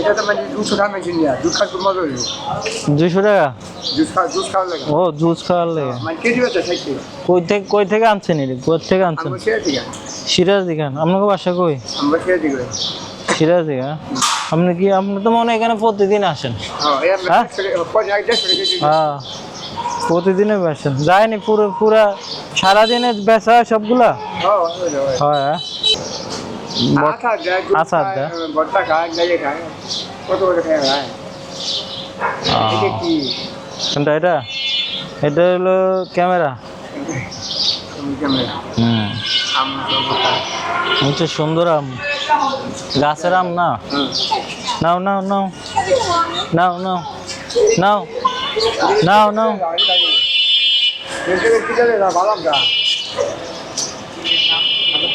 এটা তো মানে দুশো টাকা মেশিন নিয়ে দুধ খাওয়া মজা হইল দুইশো টাকা? দুধ খাওয়া দুধ খাওয়া লাগে। ও জুস খাওয়ার লেগে। মানে কেজি হচ্ছে ষাট কই থেকে কই থেকে আনছেন এটা? কই থেকে আনছেন? আমি সিরাজ দিঘান আপনাকে বাসা কই? সিরাজ দিঘা আপনি কি আপনি তো মনে হয় এখানে প্রতিদিন আসেন। হ্যাঁ? হ্যাঁ? প্রতিদিনে বেচেন। যায়নি পুরো পুরা সারাদিনে বেচা হয় সবগুলা? হয়। আচ্ছা, আচ্ছা। ভর্তা খায় গাইয়ে খায়। কত করে খায় খায় এটা কোনটা এটা? এটা হলো ক্যামেরা। হুম। হচ্ছে সুন্দর আম। গাছের আম না? নাও নাও নাও। নাও নাও। নাও। নাও নাও। ভালো